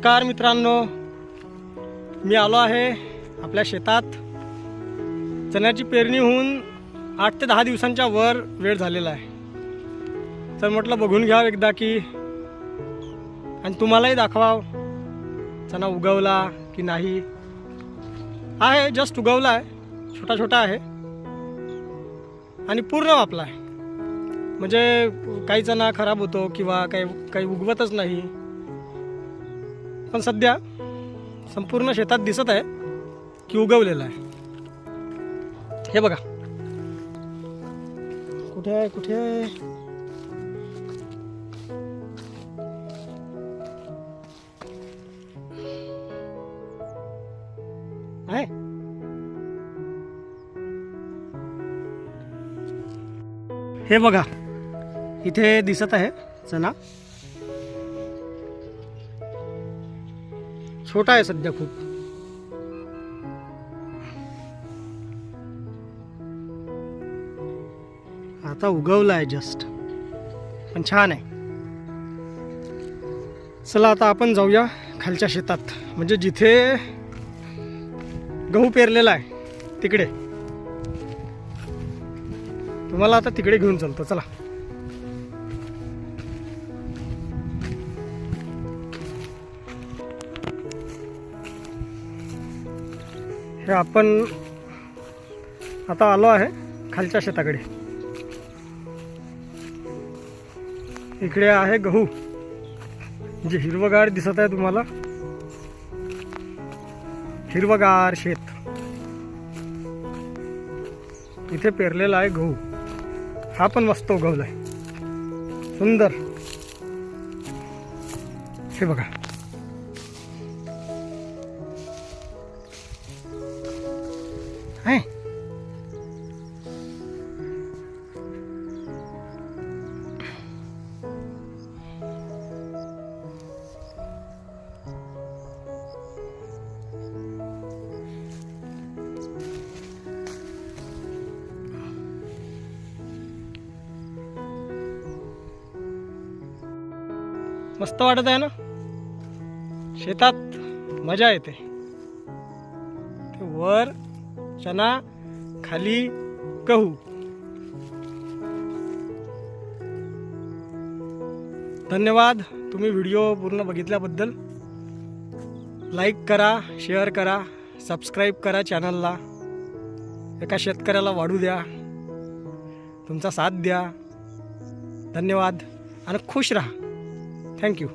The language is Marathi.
नमस्कार मित्रांनो. मी आलो आहे आपल्या शेतात. चण्याची पेरणी होऊन आठ ते दहा दिवसांच्या वर वेळ झालेला आहे. तर म्हटलं बघून घ्यावं एकदा की आणि तुम्हालाही दाखवाव चणा उगवला की नाही. आहे जस्ट उगवला आहे. छोटा छोटा आहे. आणि पूर्ण वापला आहे. म्हणजे काही चणा खराब होतो किंवा काही काही उगवतच नाही. पण सध्या संपूर्ण शेतात दिसत आहे की उगवलेलं आहे. हे बघा. कुठे आहे कुठे आहे? हे बघा. इथे दिसत आहे चना छोटा आहे सध्या खूप. आता उगवला आहे जस्ट पण छान आहे. चला आता आपण जाऊया खालच्या शेतात. म्हणजे जिथे गहू पेरलेला आहे तिकडे. तुम्हाला आता तिकडे घेऊन चालतो चला. हे आपण आता आलो आहे खालच्या शेताकडे. इकडे आहे गहू. जे हिरवगार दिसत आहे तुम्हाला. हिरवगार शेत. इथे पेरलेला आहे गहू. हा पण मस्त उगवलाय. सुंदर. हे बघा. मस्त वाटत आहे ना? शेतात मजा येते. ते वर चना खाली गहू. धन्यवाद तुम्ही व्हिडिओ पूर्ण बघितल्याबद्दल. लाईक करा शेअर करा सबस्क्राईब करा चॅनलला एका शेतकऱ्याला वाढू द्या. तुमचा साथ द्या. धन्यवाद. आणि खुश राहा. Thank you